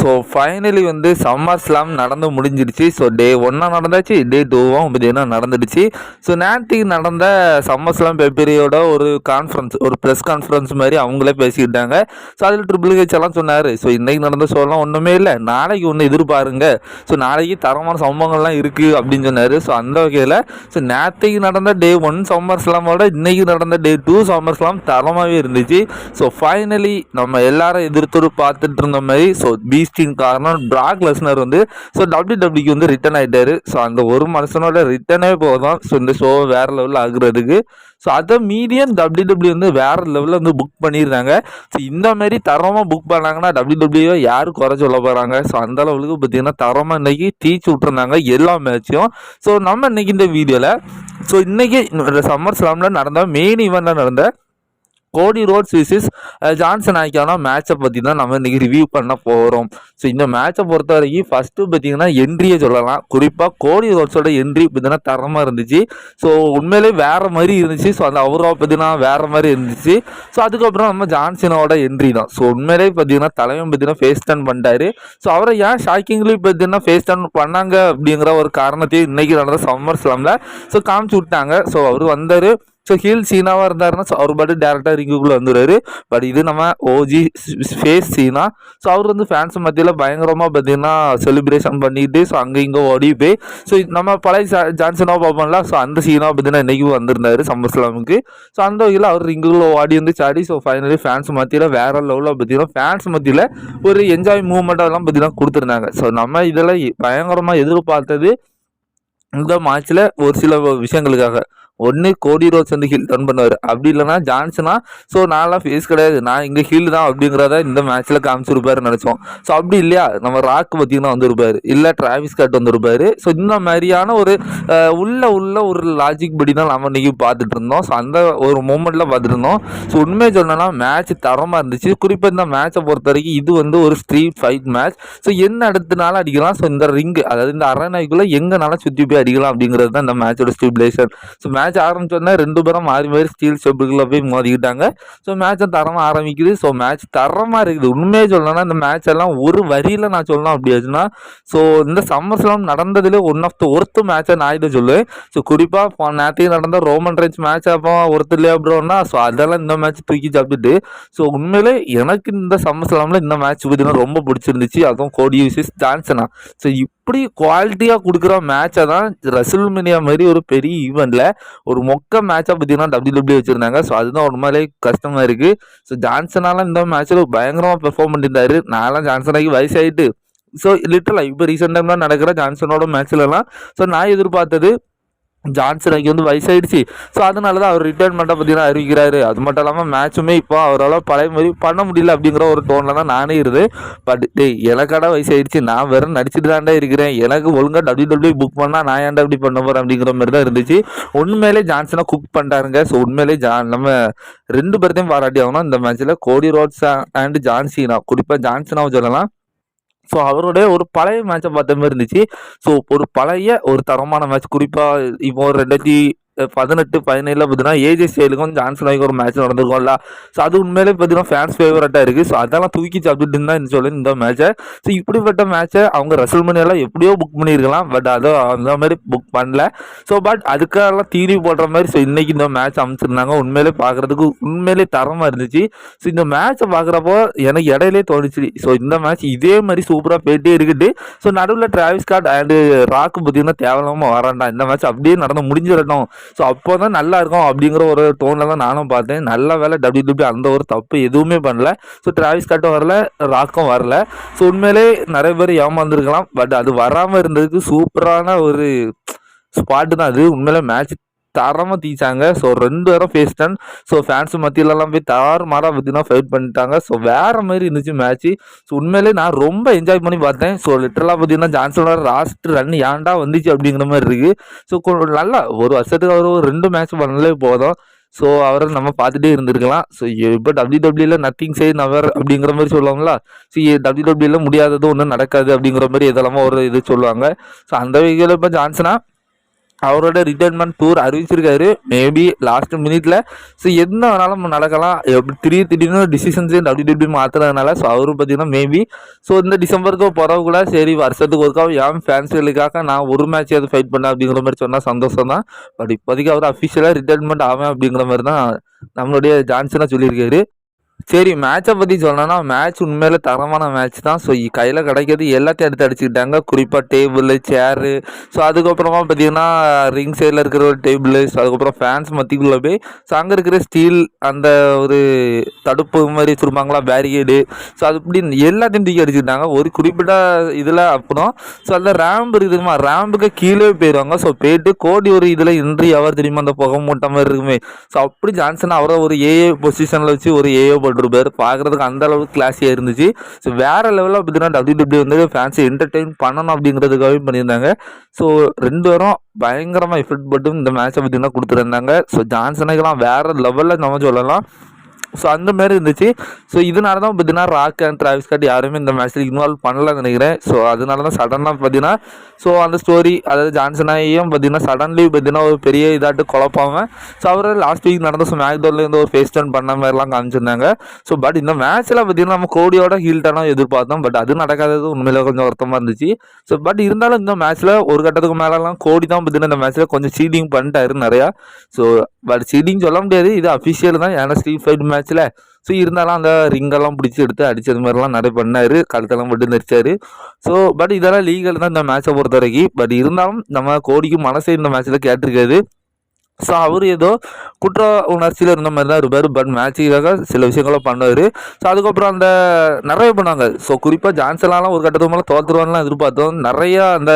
So finally வந்து summer slam நடந்து முடிஞ்சிடுச்சு. ஸோ டே ஒன்றா நடந்தாச்சு டே டூவும் பார்த்தீங்கன்னா நடந்துடுச்சு. ஸோ நேற்றுக்கு நடந்த சம்மர் ஸ்லாம் பெப்பரியோட ஒரு கான்ஃபரன்ஸ் ஒரு ப்ரெஸ் கான்ஃபரன்ஸ் மாதிரி அவங்களே பேசிக்கிட்டாங்க. ஸோ அதில் ட்ரிபிள் ஹெச் எல்லாம் சொன்னார். ஸோ இன்றைக்கி நடந்த ஷோலாம் ஒன்றுமே இல்லை. நாளைக்கு ஒன்று எதிர்பாருங்க. ஸோ நாளைக்கு தரமான சம்பவங்கள்லாம் இருக்குது அப்படின்னு சொன்னார். ஸோ அந்த வகையில் ஸோ நேற்றுக்கு நடந்த டே ஒன் சம்மர் ஸ்லாமோட இன்றைக்கி நடந்த டே டூ சம்மர் ஸ்லாம் தரமாகவே இருந்துச்சு. ஸோ ஃபைனலி நம்ம எல்லாரும் எதிர்த்து பார்த்துட்டு இருந்த மாதிரி ஸோ பி பீஸ்டின் காரணம் ப்ராக் லெஸ்னர் வந்து ஸோ டபிள்யூ டபிள்யூக்கு வந்து ரிட்டர்ன் ஆகிட்டாரு ஸோ அந்த ஒரு மனுஷனோட ரிட்டனே போதும். ஸோ இந்த ஷோ வேற லெவலில் ஆகுறதுக்கு. ஸோ அதை மீடியம் டபிள்யூ டபிள்யூ வந்து வேற லெவலில் வந்து புக் பண்ணியிருந்தாங்க ஸோ இந்த மாதிரி தரமாக புக் பண்ணாங்கன்னா டபிள்யூ டபிள்யூ யார் குறை சொல்ல போகிறாங்க ஸோ அந்த அளவுக்கு பார்த்தீங்கன்னா தரமாக இன்றைக்கி டீச் விட்டுருந்தாங்க எல்லா மேட்சையும் ஸோ நம்ம இன்றைக்கி இந்த வீடியோவில் ஸோ இன்றைக்கி சம்மர் ஸ்லாமில் நடந்த மெயின் ஈவெண்ட்டில் நடந்த கோடி ரோட்ஸ் விசிஸ் ஜான்சன் ஆக்கியான மேட்சை பற்றி தான் நம்ம இன்றைக்கி ரிவ்யூ பண்ண போகிறோம் ஸோ இந்த மேட்சை பொறுத்த வரைக்கும் ஃபஸ்ட்டு பார்த்தீங்கன்னா என்ட்ரியை சொல்லலாம். குறிப்பாக கோடி ரோட்ஸோட என்ட்ரி பார்த்தீங்கன்னா தரமாக இருந்துச்சு. ஸோ உண்மையிலே வேறு மாதிரி இருந்துச்சு. ஸோ அந்த அவராக பார்த்தீங்கன்னா வேறு மாதிரி இருந்துச்சு. ஸோ அதுக்கப்புறம் நம்ம ஜான்சனோட என்ட்ரி தான். ஸோ உண்மையிலே பார்த்தீங்கன்னா தலைவன் பார்த்தீங்கன்னா ஃபேஸ் டர்ன் பண்ணிட்டாரு. ஸோ அவரை ஏன் ஷாக்கிங்லி பார்த்தீங்கன்னா ஃபேஸ் டர்ன் பண்ணாங்க அப்படிங்கிற ஒரு காரணத்தையும் இன்றைக்கி நடந்த சம்மர் ஸ்லாமில் ஸோ காமிச்சு விட்டாங்க. ஸோ அவர் வந்தார். ஸோ ஹீல் சீனாவாக இருந்தாருன்னா ஸோ அவர் பாட்டு டேரெக்டாக ரிங்குக்குள்ளே வந்துடுவார் பட் இது நம்ம ஓஜி ஃபேஸ் சீனா ஸோ அவர் வந்து ஃபேன்ஸ் மத்தியில் பயங்கரமாக பார்த்தீங்கன்னா செலிப்ரேஷன் பண்ணிட்டு ஸோ அங்கே இங்கே ஓடி போய் ஸோ நம்ம பழைய ஜான்சனாக பார்ப்போம்ல ஸோ அந்த சீனாக பார்த்தீங்கன்னா இன்றைக்கி வந்திருந்தார் சம்மர்ஸ்லாமுக்கு ஸோ அந்த வகையில் அவர் ரிங்குக்குள்ளே ஓடி வந்து சாடி ஸோ ஃபைனலி ஃபேன்ஸ் மத்தியில் வேறு லெவலில் பார்த்தீங்கன்னா ஃபேன்ஸ் மத்தியில் ஒரு என்ஜாய் மூமெண்ட்டெல்லாம் பார்த்தீங்கன்னா கொடுத்துருந்தாங்க. ஸோ நம்ம இதெல்லாம் பயங்கரமாக எதிர்பார்த்தது இந்த மேட்ச்சில் ஒரு சில விஷயங்களுக்காக. ஒன்று கோடி ரோஸ் வந்து ஹீல் டர்ன் பண்ணுவார். அப்படி இல்லைனா ஜான்சனா ஸோ நான்லாம் ஃபேஸ் கிடையாது. நான் இங்கே ஹீல் தான் அப்படிங்கிறத இந்த மேட்ச்சில் காமிச்சிருப்பாருன்னு நினச்சோம். ஸோ அப்படி இல்லையா? நம்ம ராக் பார்த்தீங்கன்னா வந்திருப்பார். இல்லை டிராவிஸ் கட் வந்திருப்பார். ஸோ இந்த மாதிரியான ஒரு உள்ள உள்ள ஒரு லாஜிக் படி தான் நம்ம இன்றைக்கி பார்த்துட்டு இருந்தோம். ஸோ அந்த ஒரு மூமெண்ட்டில் பார்த்துட்டு இருந்தோம். ஸோ உண்மையை சொன்னோன்னா மேட்ச் தரமாக இருந்துச்சு. குறிப்பாக இந்த மேட்சை பொறுத்த வரைக்கும் இது வந்து ஒரு ஸ்ட்ரீட் ஃபைட் மேட்ச் ஸோ என்ன அடுத்தனாலும் அடிக்கலாம்? ஸோ இந்த ரிங்கு அதாவது இந்த அரணைக்குள்ளே எங்கேனாலும் சுற்றி போய் அடிக்கலாம் அப்படிங்கிறது தான் இந்த மேட்சோட ஸ்டிபுலேஷன் ஸோ மேட்ச் மேட்ச் ஆரம்பிச்சோடனே ரெண்டு பேரும் மாறி மாறி ஸ்டீல் ஸ்டெப்புக்குள்ள போய் மோதிக்கிட்டாங்க. ஸோ மேட்சை தரமாக ஆரம்பிக்குது. ஸோ மேட்ச் தரமாக இருக்குது. உண்மையே சொல்லணும்னா இந்த மேட்ச் எல்லாம் ஒரு வரியில் நான் சொல்லலாம் அப்படியாச்சுன்னா ஸோ இந்த சம்மர்ஸ்லாம் நடந்ததுலேயே ஒன் ஆஃப் த ஒர்த்து மேட்சை நான் இதை சொல்லுவேன். ஸோ குறிப்பாக நேற்றைக்கு நடந்த ரோமன் ரேஞ்ச் மேட்ச் அப்போ ஒருத்தர் இல்லையா அப்படின்னா ஸோ அதெல்லாம் இந்த மேட்ச் தூக்கி சாப்பிட்டுட்டு ஸோ உண்மையிலே எனக்கு இந்த சம்மர்ஸ்லாமில் இந்த மேட்ச் பார்த்தீங்கன்னா ரொம்ப பிடிச்சிருந்துச்சு. அதுவும் கோடி விசிஸ் ஜான்சனா. ஸோ அப்படி குவாலிட்டியாக கொடுக்குற மேட்சை தான் ரசில்மினியா மாதிரி ஒரு பெரிய ஈவெண்ட்டில் ஒரு மொக்க மேட்சாக பார்த்தீங்கன்னா டபிள்யூ டபிள்யூ வச்சுருந்தாங்க. ஸோ அதுதான் ஒரு மாதிரி கஷ்டமாக இருக்குது ஸோ ஜான்சனாலாம் இந்த மேட்ச்சில் பயங்கரமாக பெர்ஃபார்ம் பண்ணியிருந்தாரு. நான்லாம் ஜான்சனாகி வயசாகிட்டு ஸோ லிட்டலாக இப்போ ரீசெண்ட் டைம்லாம் நடக்கிற ஜான்சனோட மேட்ச்லலாம் ஸோ நான் எதிர்பார்த்தது ஜான்சனுக்கு வந்து வயசாயிடுச்சு. ஸோ அதனால தான் அவர் ரிட்டைர்மெண்ட்டை பார்த்தீங்கன்னா அறிவிக்கிறாரு. அது மட்டும் இல்லாமல் மேட்சுமே இப்போ அவரால் பழைய மாதிரி பண்ண முடியல அப்படிங்கிற ஒரு டோனில் தான் நானே இருந்து பட் டேய் எனக்காடா வயசாயிடுச்சு. நான் வெறும் நடிச்சுட்டு தாண்டா இருக்கிறேன். எனக்கு ஒழுங்காக டபிள்யூ டபிள்யூ புக் பண்ணால் நான் ஏன்டா இப்படி பண்ண போகிறேன் அப்படிங்கிற மாதிரி தான் இருந்துச்சு. உண்மையிலே ஜான்சனை குக் பண்ணிட்டாருங்க. ஸோ உண்மையிலே ஜான் நம்ம ரெண்டு பேர்த்தையும் பாராட்டி ஆகணும். இந்த மேட்ச்சில் கோடி ரோட்ஸ் அண்ட் ஜான்சினா. குறிப்பாக ஜான்சனாவும் சொல்லலாம். ஸோ அவருடைய ஒரு பழைய மேட்சை பார்த்த மாதிரி இருந்துச்சு. ஸோ ஒரு பழைய ஒரு தரமான மேட்ச் குறிப்பாக இப்போ ரெண்டாயிரத்தி பதினெட்டு பதினேழில் பார்த்தீங்கன்னா ஏஜே ஸ்டைலுக்கும் ஜான்சன் ஆகி ஒரு மேட்ச் நடந்திருக்கும்ல. ஸோ அது உண்மையிலே பார்த்தீங்கன்னா ஃபேன்ஸ் ஃபேவரட்டாக இருக்குது ஸோ அதெல்லாம் தூக்கி சாப்பிட்டு தான் சொல்லி இந்த மேட்சை ஸோ இப்படிப்பட்ட மேட்சை அவங்க ரசல் மணியெல்லாம் எப்படியோ புக் பண்ணியிருக்கலாம். பட் அதை அந்த மாதிரி புக் பண்ணல. ஸோ பட் அதுக்கெல்லாம் தீனி போடுற மாதிரி ஸோ இன்றைக்கி இந்த மேட்ச் அமைச்சிருந்தாங்க. உண்மையிலே பார்க்குறதுக்கு உண்மையிலே தரமாக இருந்துச்சு. ஸோ இந்த மேட்சை பார்க்குறப்போ எனக்கு இடையிலே தோணுச்சு. ஸோ இந்த மேட்ச் இதே மாதிரி சூப்பராக போயிட்டே இருக்குது. ஸோ நடுவில் டிராவிஸ் கார்டு அண்டு ராக்கு பார்த்தீங்கன்னா தேவையில்லாமல் வராண்டா இந்த மேட்ச் அப்படியே நடந்து முடிஞ்சிடட்டும். ஸோ அப்போ தான் நல்லா இருக்கும் அப்படிங்கிற ஒரு டோனில் தான் நானும் பார்த்தேன். நல்ல வேலை டபிள்யூ டபிள்யூ அந்த ஒரு தப்பு எதுவுமே பண்ணல. ஸோ டிராவிஸ் கட்டும் வரல ராக்கும் வரல. ஸோ உண்மையிலே நிறைய பேர் ஏமாந்துருக்கலாம். பட் அது வராமல் இருந்ததுக்கு சூப்பரான ஒரு ஸ்பாட்டு தான் அது. உண்மையிலே மேட்ச் தரமாக தீச்சாங்க. ஸோ ரெண்டு பேரும் ஃபேஸ் டன் ஸோ ஃபேன்ஸ் மத்தியிலலாம் போய் தாறு மாறாக பார்த்தீங்கன்னா ஃபைட் பண்ணிட்டாங்க. ஸோ வேறு மாதிரி இருந்துச்சு மேட்ச்சு ஸோ உண்மையிலே நான் ரொம்ப என்ஜாய் பண்ணி பார்த்தேன். ஸோ லிட்டரலாக பார்த்தீங்கன்னா ஜான்சனோட லாஸ்ட் ரன் ஏன்டா வந்துச்சு அப்படிங்கிற மாதிரி இருக்குது ஸோ நல்லா ஒரு வருஷத்துக்கு அவர் ஒரு ரெண்டு மேட்ச் பண்ணலே போதும். ஸோ அவரை நம்ம பார்த்துட்டே இருந்திருக்கலாம். ஸோ இப்போ டபிள்யூ டபிள்யூல நத்திங் சே நவர் அப்படிங்கிற மாதிரி சொல்லுவாங்களா? ஸோ டபிள்யூ டபிள்யூல முடியாதது ஒன்றும் நடக்காது அப்படிங்கிற மாதிரி இதெல்லாம் ஒரு இது சொல்லுவாங்க. ஸோ அந்த வகையில் இப்போ ஜான்சனா அவரோட ரிட்டைர்மெண்ட் டூர் அறிவிச்சிருக்காரு. மேபி லாஸ்ட் மினிட்ல ஸோ என்ன வேணாலும் நடக்கலாம். எப்படி திடீர் திடீர்னு டிசிஷன்ஸே டபிள்யூ மாற்றுறதுனால ஸோ அவரும் பார்த்தீங்கன்னா மேபி ஸோ இந்த டிசம்பருக்கு போகிறவங்க கூட சரி வருஷத்துக்கு ஒருக்கா என் ஃபேன்ஸுகளுக்காக நான் ஒரு மேட்ச் எது ஃபைட் பண்ணேன் அப்படிங்கிற மாதிரி சொன்னால் சந்தோஷம் தான். பட் இப்போதைக்கு அவர் அஃபிஷியலாக ரிட்டைர்மெண்ட் ஆவேன் அப்படிங்கிற மாதிரி தான் நம்மளுடைய ஜான்சனாக சொல்லியிருக்காரு. சரி மேட்சை பற்றி சொல்லணும்னா மேட்ச் உண்மையில தரமான மேட்ச் தான். ஸோ கையில் கிடைக்கிறது எல்லாத்தையும் எடுத்து அடிச்சுக்கிட்டாங்க. குறிப்பாக டேபிள் சேரு ஸோ அதுக்கப்புறமா பார்த்தீங்கன்னா ரிங் சைடில் இருக்கிற ஒரு டேபிள் ஸோ அதுக்கப்புறம் ஃபேன்ஸ் மத்திக்குள்ளே போய் ஸோ அங்கே இருக்கிற ஸ்டீல் அந்த ஒரு தடுப்பு மாதிரி வச்சுருப்பாங்களா பேரிகேடு ஸோ அது இப்படி எல்லாத்தையும் தூக்கி அடிச்சுக்கிட்டாங்க. ஒரு குறிப்பிட்ட இதில் அப்புறம் ஸோ அந்த ரேம்ப் இருக்குதுமா ரேம்புக்கு கீழே போயிடுவாங்க ஸோ போயிட்டு கோடி ஒரு இதில் இன்றி அவர் தெரியுமா? அந்த புகை மூட்டை மாதிரி இருக்குமே. ஸோ அப்படி ஜான்சன் அவரை ஒரு ஏஏ பொசிஷனில் வச்சு ஒரு ஏஏ போட்டிருப்பார் பார்க்குறதுக்கு அந்த அளவுக்கு கிளாஸியாக இருந்துச்சு. ஸோ வேறு லெவலில் பார்த்தீங்கன்னா டபிள்யூ டபிள்யூ வந்து ஃபேன்ஸை என்டர்டெயின் பண்ணணும் அப்படிங்கிறதுக்காகவே பண்ணியிருந்தாங்க. ஸோ ரெண்டு பேரும் பயங்கரமாக எஃபர்ட் போட்டு இந்த மேட்சை பார்த்தீங்கன்னா கொடுத்துருந்தாங்க. ஸோ ஜான்சனுக்கெல்லாம் வேறு லெவலில் நம்ம சொல்லலாம். ஸோ அந்த மாதிரி இருந்துச்சு. ஸோ இதனால தான் பார்த்தீங்கன்னா ராக் அண்ட் டிராவிஸ் கார்ட் யாருமே இந்த மேட்ச்சில் இன்வால்வ் பண்ணலன்னு நினைக்கிறேன். ஸோ அதனால தான் சடனாக பார்த்தீங்கன்னா ஸோ அந்த ஸ்டோரி அதாவது ஜான்சனாயும் பார்த்தீங்கன்னா சடன்லி பார்த்தீங்கன்னா ஒரு பெரிய இதாட்டு குழப்பாம ஸோ அவர் லாஸ்ட் வீக் நடந்த ஸோ இருந்து ஒரு ஃபேஸ் டர்ன் பண்ண மாதிரிலாம் காமிச்சிருந்தாங்க. ஸோ பட் இந்த மேட்ச்சில் பார்த்தீங்கன்னா நம்ம கோடியோட ஹீல் டர்னாக எதிர்பார்த்தோம். பட் அது நடக்காதது உண்மையில கொஞ்சம் வருத்தமாக இருந்துச்சு. ஸோ பட் இருந்தாலும் இந்த மேட்ச்சில் ஒரு கட்டத்துக்கு மேலெலாம் கோடி தான் பார்த்தீங்கன்னா இந்த மேட்ச்சில் கொஞ்சம் சீடிங் பண்ணிட்டாரு நிறையா. ஸோ பட் சீடிங் சொல்ல முடியாது. இது அஃபிஷியல் தான். ஏன்னா ஸ்ட்ரீட் ஃபைட் மேட்ச்சில் ஸோ இருந்தாலும் அந்த ரிங்கெல்லாம் பிடிச்சி எடுத்து அடித்தது மாதிரிலாம் நிறைய பண்ணார். கழுத்தெல்லாம் மட்டும் நடிச்சார் ஸோ பட் இதெல்லாம் லீகல் தான் இந்த மேட்ச்சை பொறுத்த வரைக்கும் பட் இருந்தாலும் நம்ம கோடிக்கு மனசே இந்த மேட்ச்சில் கேட்டிருக்காது. ஸோ அவர் ஏதோ குற்ற உணர்ச்சியில் இருந்த மாதிரி தான் இருப்பார். பட் மேட்சுக்காக சில விஷயங்களை பண்ணுவார். ஸோ அதுக்கப்புறம் அந்த நிறைய பண்ணாங்க. ஸோ குறிப்பாக ஜான்சன்லாம் ஒரு கட்டத்துக்கு மேலே தோற்றுருவான்லாம் எதிர்பார்த்தோம். நிறையா அந்த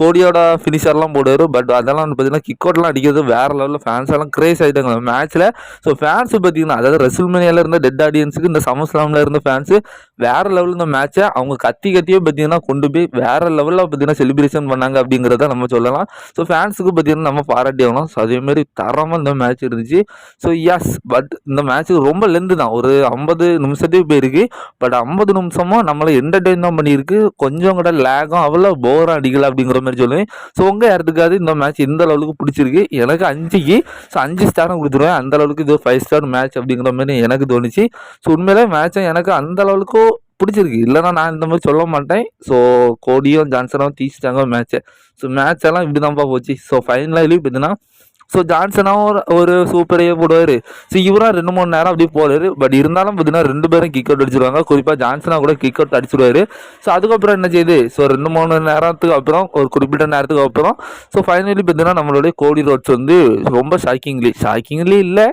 கோடியோட ஃபினிஷர்லாம் போடுவார். பட் அதெல்லாம் வந்து பார்த்தீங்கன்னா கிக் அவுட்லாம் அடிக்கிறது வேறு லெவலில் ஃபேன்ஸ் எல்லாம் கிரேஸ் ஆகிட்டாங்க மேட்ச்சில் ஸோ ஃபேன்ஸ் பார்த்தீங்கன்னா அதாவது ரெசில்மேனியாவில் இருந்த டெட் ஆடியன்ஸுக்கு இந்த சமஸ்லாமில் இருந்த ஃபேன்ஸு வேறு லெவலில் இந்த மேட்ச்சை அவங்க கத்தி கத்தியே பார்த்தீங்கன்னா கொண்டு போய் வேறு லெவலில் பார்த்தீங்கன்னா செலிப்ரேஷன் பண்ணாங்க அப்படிங்கிறத நம்ம சொல்லலாம். ஸோ ஃபேன்ஸுக்கு பார்த்தீங்கன்னா நம்ம பாராட்டி ஆகணும். ஸோ அதேமாரி தரமாக இந்த மேட்ச் இருந்துச்சு. ஸோ எஸ் பட் இந்த மேட்ச் ரொம்ப லென்த்து தான். ஒரு ஐம்பது நிமிஷத்துக்கு போயிருக்கு பட் ஐம்பது நிமிஷமும் நம்மளை என்டர்டெயின் தான் பண்ணியிருக்கு. கொஞ்சம் கூட லேகும் அவ்வளோ போராக அடிக்கல அப்படிங்கிற மாதிரி சொல்லுவேன். ஸோ உங்கள் யாருக்காவது இந்த மேட்ச் எந்த அளவுக்கு பிடிச்சிருக்கு? எனக்கு அஞ்சுக்கு. ஸோ அஞ்சு ஸ்டாரும் கொடுத்துருவேன். அந்த அளவுக்கு இது ஃபைவ் ஸ்டார் மேட்ச் அப்படிங்கிற மாதிரி எனக்கு தோணுச்சு. ஸோ உண்மையிலே மேட்சை எனக்கு அந்த அளவுக்கு பிடிச்சிருக்கு. இல்லைனா நான் இந்த மாதிரி சொல்ல மாட்டேன். ஸோ கோடியும் ஜான்சனும் தீச்சிட்டாங்க மேட்ச்சை ஸோ மேட்ச் எல்லாம் இப்படி தான்ப்பா போச்சு ஸோ ஃபைனலாக பார்த்தீங்கன்னா ஸோ ஜான்சனாவும் ஒரு ஒரு சூப்பரையே போடுவார். ஸோ இவராக ரெண்டு மூணு நேரம் அப்படியே போடுவார் பட் இருந்தாலும் பார்த்தீங்கன்னா ரெண்டு பேரும் கிக் அவுட் அடிச்சிருவாங்க. குறிப்பாக ஜான்சனா கூட கிக் அவுட் அடிச்சிடுவார் ஸோ அதுக்கப்புறம் என்ன செய்யுது? ஸோ ரெண்டு மூணு நேரத்துக்கு அப்புறம் ஒரு குறிப்பிட்ட நேரத்துக்கு அப்புறம் ஸோ ஃபைனலி பார்த்தீங்கன்னா நம்மளுடைய கோடி ரோட்ஸ் வந்து ரொம்ப ஷாக்கிங்லி ஷாக்கிங்லி இல்லை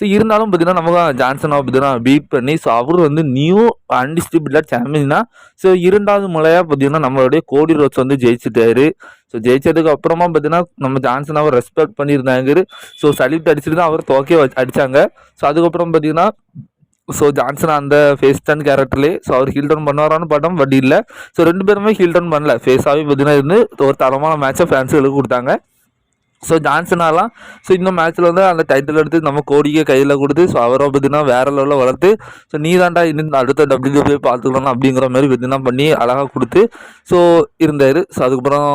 ஸோ இருந்தாலும் பார்த்தீங்கன்னா நமக்கு ஜான்சனாக பார்த்தீங்கன்னா பீட் பண்ணி ஸோ அவர் வந்து நியூ அன்டிஸ்டிபியூட்டட் சாம்பியன் தான் ஸோ இரண்டாவது முறையாக பார்த்தீங்கன்னா நம்மளுடைய கோடி ரோட்ஸ் வந்து ஜெயிச்சிட்டாரு. ஸோ ஜெயிச்சதுக்கு அப்புறமா பார்த்தீங்கன்னா நம்ம ஜான்சனாவை ரெஸ்பெக்ட் பண்ணியிருந்தாங்க ஸோ சல்யூட் அடிச்சுட்டு தான் அவர் தோக்கே அடித்தாங்க ஸோ அதுக்கப்புறம் பார்த்தீங்கன்னா ஸோ ஜான்சன் அந்த ஃபேஸ் டர்ன் கேரக்டர்லேயே ஸோ அவர் ஹீல் டர்ன் பண்ணுவாரான்னு படம் பட் இல்லை. ஸோ ரெண்டு பேருமே ஹீல் டர்ன் பண்ணல. ஃபேஸாகவே பார்த்தீங்கன்னா இருந்து ஒரு தரமான மேட்சை ஃபேன்ஸுகளுக்கு கொடுத்தாங்க. ஸோ ஜான்சனாலாம் ஸோ இந்த மேட்ச்சில் வந்து அந்த டைட்டில் எடுத்து நம்ம கோடிக்கை கையில் கொடுத்து ஸோ அவரை பார்த்தீங்கன்னா வேறு லெவலில் வளர்த்து ஸோ நீ தாண்டா இன்னும் அடுத்த டபிள்யூ போய் பார்த்துக்கலாம் அப்படிங்கிற மாதிரி பார்த்தீங்கன்னா பண்ணி அழகாக கொடுத்து ஸோ இருந்தார். ஸோ அதுக்கப்புறம்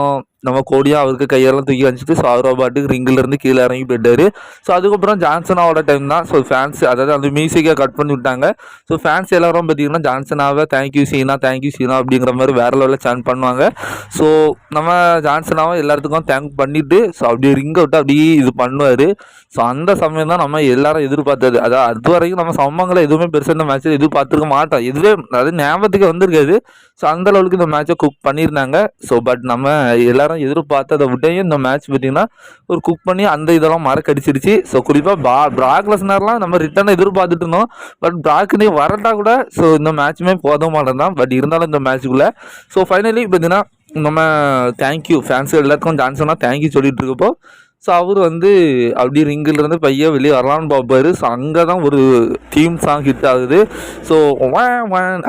நம்ம கோடியாக அவருக்கு கையெல்லாம் தூக்கி வச்சுட்டு ஸோ அவரை பாட்டுக்கு ரிங்கிலேருந்து கீழே இறங்கி போயிட்டாரு. ஸோ அதுக்கப்புறம் ஜான்சனாவோட டைம் தான். ஸோ ஃபேன்ஸ் அதாவது அந்த மியூசிக்கை கட் பண்ணி விட்டாங்க. ஸோ ஃபேன்ஸ் எல்லாரும் பார்த்தீங்கன்னா ஜான்சனாவை தேங்க்யூ சீனா தேங்க்யூ சீனா அப்படிங்கிற மாதிரி வேறு லெவலில் சேன் பண்ணுவாங்க. ஸோ நம்ம ஜான்சனாவை எல்லாத்துக்கும் தேங்க் பண்ணிவிட்டு ஸோ அப்படியே ரிங்கை விட்டு அப்படியே இது பண்ணுவார். ஸோ அந்த சமயம் தான் நம்ம எல்லாரும் எதிர்பார்த்தது. அதாவது அது வரைக்கும் நம்ம சம்பவங்களை எதுவுமே பெருசாக இந்த மேட்ச்சில் எதிர்பார்த்துருக்க மாட்டோம். இதுவே அதாவது ஞாபகத்துக்கு வந்திருக்காது. ஸோ அந்த அளவுக்கு இந்த மேட்சை குக் பண்ணியிருந்தாங்க. ஸோ பட் நம்ம எல்லாரும் எதிர்பார்த்ததை விட்டையும் இந்த மேட்ச் பார்த்தீங்கன்னா ஒரு குக் பண்ணி அந்த இதெல்லாம் மறக்கடிச்சிருச்சு ஸோ குறிப்பாக பா பிராக் லெஸ்னர்லாம் நம்ம ரிட்டர்னை எதிர்பார்த்துட்டு இருந்தோம். பட் பிராக்னே வரட்டா கூட ஸோ இந்த மேட்ச்சுமே போத மாட்டேன் பட் இருந்தாலும் இந்த மேட்ச்சுக்குள்ளே ஸோ ஃபைனலி பார்த்தீங்கன்னா நம்ம தேங்க்யூ ஃபேன்ஸ் எல்லாத்துக்கும் ஜான்சனாக தேங்க்யூ சொல்லிட்டு இருக்கப்போ ஸோ அவர் வந்து அப்படி ரிங்கிலிருந்து பையன் வெளியே வரலான்னு பார்ப்பாரு ஸோ அங்கே தான் ஒரு தீம் சாங் ஹிட் ஆகுது. ஸோ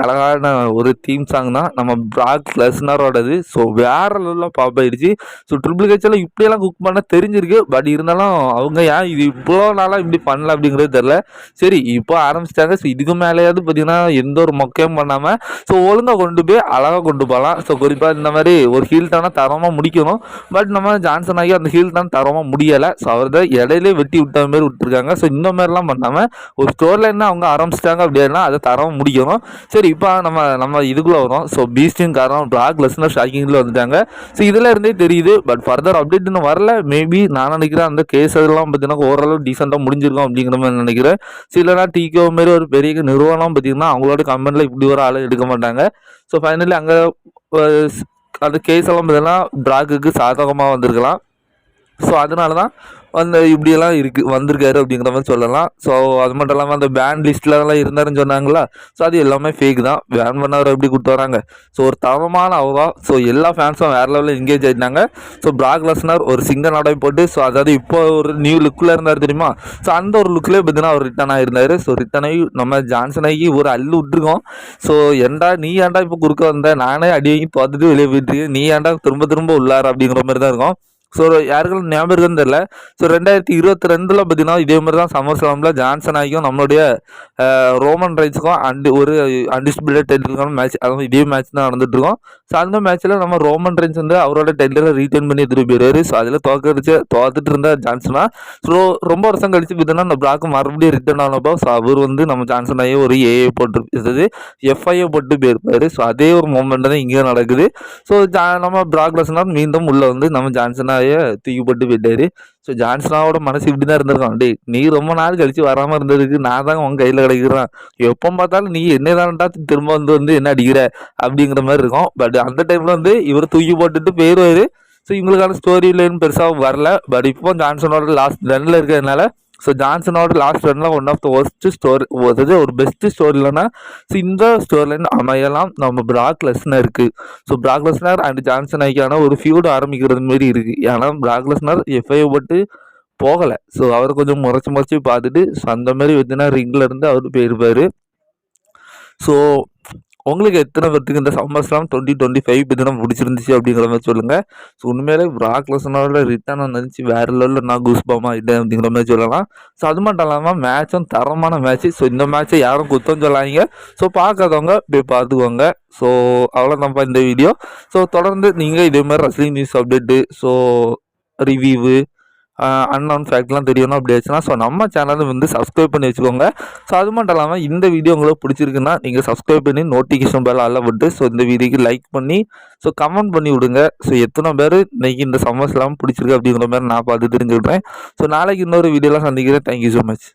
அழகான ஒரு தீம் சாங் தான். நம்ம பிராக் லெஸ்னரோடது ஸோ வேற லெவலில் பாப் ஆயிடுச்சு. ஸோ ட்ரிபிள் ஹெச்எல் இப்படியெல்லாம் குக் பண்ண தெரிஞ்சிருக்கு. பட் இருந்தாலும் அவங்க ஏன் இது இவ்வளோ நாளாக இப்படி பண்ணல அப்படிங்கிறது தெரில சரி இப்போ ஆரம்பிச்சிட்டாங்க. ஸோ இதுக்கு மேலேயாவது பார்த்தீங்கன்னா எந்த ஒரு மொக்கையும் பண்ணாமல் ஸோ ஒழுங்காக கொண்டு போய் அழகாக கொண்டு போகலாம் ஸோ குறிப்பாக இந்த மாதிரி ஒரு ஹீல்டான தரமாக முடிக்கணும். பட் நம்ம ஜான்சன் ஆகி அந்த ஹீல்டான தரமாக முடியலை. ஸோ அவர் தான் இடையிலே வெட்டி விட்ட மாதிரி விட்டுருக்காங்க. ஸோ இந்த மாதிரிலாம் பண்ணாமல் ஒரு ஸ்டோர் என்ன அவங்க ஆரம்பிச்சிட்டாங்க அப்படின்னா அதை தரமாக முடிக்கணும் சரி இப்போ நம்ம நம்ம இதுக்குள்ளே வரும். ஸோ பீஸ்டின் காரணம் பிளாக் லெஸ்னர் ஷாக்கிங்கில் வந்துட்டாங்க. ஸோ இதில் இருந்தே தெரியுது. பட் ஃபர்தர் அப்டேட் இன்னும் வரல. மேபி நான் நினைக்கிறேன் அந்த கேஸ் அதெல்லாம் பார்த்தீங்கன்னா ஓரளவு டீசெண்டாக முடிஞ்சிருக்கும் அப்படிங்கிற மாதிரி நினைக்கிறேன். சிலனா டிகோ மாரி ஒரு பெரிய நிறுவனம் பார்த்தீங்கன்னா அவங்களோட கம்பெனியில் இப்படி ஒரு ஆள் எடுக்க மாட்டாங்க. ஸோ ஃபைனலி அங்கே அந்த கேஸ் எல்லாம் பார்த்தீங்கன்னா பிராக்குக்கு சாதகமாக வந்திருக்கலாம். ஸோ அதனால தான் அந்த இப்படியெல்லாம் இருக்குது வந்திருக்காரு அப்படிங்கிற மாதிரி சொல்லலாம். ஸோ அது மட்டும் இல்லாமல் அந்த பேன் லிஸ்ட்லலாம் இருந்தாருன்னு சொன்னாங்களா ஸோ அது எல்லாமே ஃபேக் தான். பேன் பண்ணவர் எப்படி கொடுத்து வராங்க? ஸோ ஒரு தரமான அவதான் ஸோ எல்லா ஃபேன்ஸும் வேறு லெவலில் என்கேஜ் ஆகிட்டாங்க ஸோ பிராக் லெஸ்னர் ஒரு சிங்க நாடகம் போட்டு ஸோ அதாவது இப்போ ஒரு நியூ லுக்கில் இருந்தார் தெரியுமா? ஸோ அந்த ஒரு லுக்கில் பார்த்தீங்கன்னா அவர் ரிட்டன் ஆகிருந்தார் ஸோ ரிட்டன் ஆகி நம்ம ஜான்சன் ஆகி ஒரு அள்ளு விட்டுருக்கோம். ஸோ ஏன்டா நீ ஏன்டா இப்போ குறுக்க வந்த? நானே அடி வாங்கி பார்த்துட்டு வெளியே போயிட்டு நீ ஏன்டா திரும்ப திரும்ப உள்ளார் அப்படிங்கிற மாதிரி தான் இருக்கும். ஸோ யாருக்கும் ஞாபகம் இருக்குன்னு தெரில ஸோ ரெண்டாயிரத்தி இருபத்தி ரெண்டில் பார்த்தீங்கன்னா இதே மாதிரி தான் சம்மர் ஸ்லாமில் ஜான்சன் ஆகியும் நம்மளுடைய ரோமன் ரைட்ஸுக்கும் அண்டு ஒரு அன்டிஸ்பிளேட் டெய்லருக்கான மேட்ச் அதுவும் இதே மேட்ச் தான் நடந்துட்டுருக்கோம். ஸோ அந்த மேட்ச்சில் நம்ம ரோமன் ரைன்ஸ் வந்து அவரோட டெய்லரை ரீட்டைன் பண்ணி எடுத்துகிட்டு போயிடுவார் ஸோ அதில் தோக்கடிச்சு தோத்துட்டு இருந்த ஜான்சனா ஸோ ரொம்ப வருஷம் கழிச்சு பார்த்தீங்கன்னா அந்த பிளாக் மறுபடியும் ரிட்டர்ன் ஆனப்போ ஸோ அவர் வந்து நம்ம ஜான்சன் ஆகி ஒரு ஏஐ போட்டு எஃப்ஐஏ போட்டு போயிருப்பார். ஸோ அதே ஒரு மூமெண்ட் தான் இங்கே நடக்குது. ஸோ ஜா நம்ம பிராக் லெஸ்னர் மீண்டும் உள்ளே வந்து நம்ம ஜான்சனாக தூக்கி போட்டு போயிட்டாரு ஸோ ஜான்சனாவோட மனசு இப்படி தான் இருந்திருக்கான் டே நீ ரொம்ப நாள் கழிச்சு வராமல் இருந்ததுக்கு நான் தான் உன் கையில் கிடைக்கிறான். எப்போ பார்த்தாலும் நீ என்ன தான்டா திரும்ப வந்து வந்து என்ன அடிக்கிற அப்படிங்கிற மாதிரி இருக்கும். பட் அந்த டைமில் வந்து இவர் தூக்கி போட்டுட்டு போயிடுவார் ஸோ இவங்களுக்கான ஸ்டோரி லைன் பெருசாக வரல. பட் இப்போ ஜான்சனோட லாஸ்ட் ரன்னில் இருக்கிறதுனால ஸோ ஜான்சனோட last ரன்ல one of the worst story அதாவது ஒரு பெஸ்ட் ஸ்டோரி இல்லைன்னா ஸோ இந்த ஸ்டோரிலேருந்து அமையலாம். நம்ம பிராக் லெஸ்னர் இருக்குது so Brock Lesnar and Johnson ஐக்கான ஒரு ஃபியூடு ஆரம்பிக்கிறது மாரி இருக்குது ஏன்னா பிராக் லெஸ்னர் எஃப்ஐ பட்டு போகலை. ஸோ அவர் கொஞ்சம் முறைச்சி முறைச்சி பார்த்துட்டு ஸோ அந்த மாதிரி வச்சுன்னா ரிங்கில் இருந்து அவர் போயிருப்பார். ஸோ உங்களுக்கு எத்தனை பேர்த்துக்கு இந்த சம்மர்ஸ்லாம் டுவெண்ட்டி டுவெண்ட்டி ஃபைவ் பற்றினா பிடிச்சிருந்துச்சு அப்படிங்கிற மாதிரி சொல்லுங்கள் ஸோ உண்மையிலே பிராக் லெசனோட ரிட்டர்ன் வந்துச்சு வேறு லெவலில் நான் குஸ்பாமா இல்லை அப்படிங்கிற மாதிரி சொல்லலாம். ஸோ அது மட்டும் இல்லாமல் மேட்சும் தரமான மேட்ச்சு ஸோ இந்த மேட்ச்சை யாரும் குத்தம் சொல்லாதீங்க. ஸோ பார்க்காதவங்க போய் பார்த்துக்கோங்க. ஸோ அவ்வளோதான்ப்பா இந்த வீடியோ ஸோ தொடர்ந்து நீங்கள் இதே மாதிரி wrestling news update so review unknown ஃபேக்ட்லாம் தெரியணும் அப்படி ஆச்சுன்னா ஸோ நம்ம சேனலை வந்து சப்ஸ்கிரைப் பண்ணி வச்சுக்கோங்க. ஸோ அது மட்டும் இல்லாமல் இந்த வீடியோ உங்களுக்கு பிடிச்சிருக்குன்னா நீங்கள் சப்ஸ்கிரைப் பண்ணி நோட்டிஃபிகேஷன் பேல் அல்ல விட்டு ஸோ இந்த வீடியோக்கு லைக் பண்ணி ஸோ கமெண்ட் பண்ணி விடுங்க. ஸோ எத்தனை பேர் இன்றைக்கி இந்த சம்மர்ஸ்லாம் பிடிச்சிருக்கு அப்படிங்கிற மாதிரி நான் பார்த்து தெரிஞ்சுக்கிறேன். ஸோ நாளைக்கு இன்னொரு வீடியோலாம் சந்திக்கிறேன். Thank you so much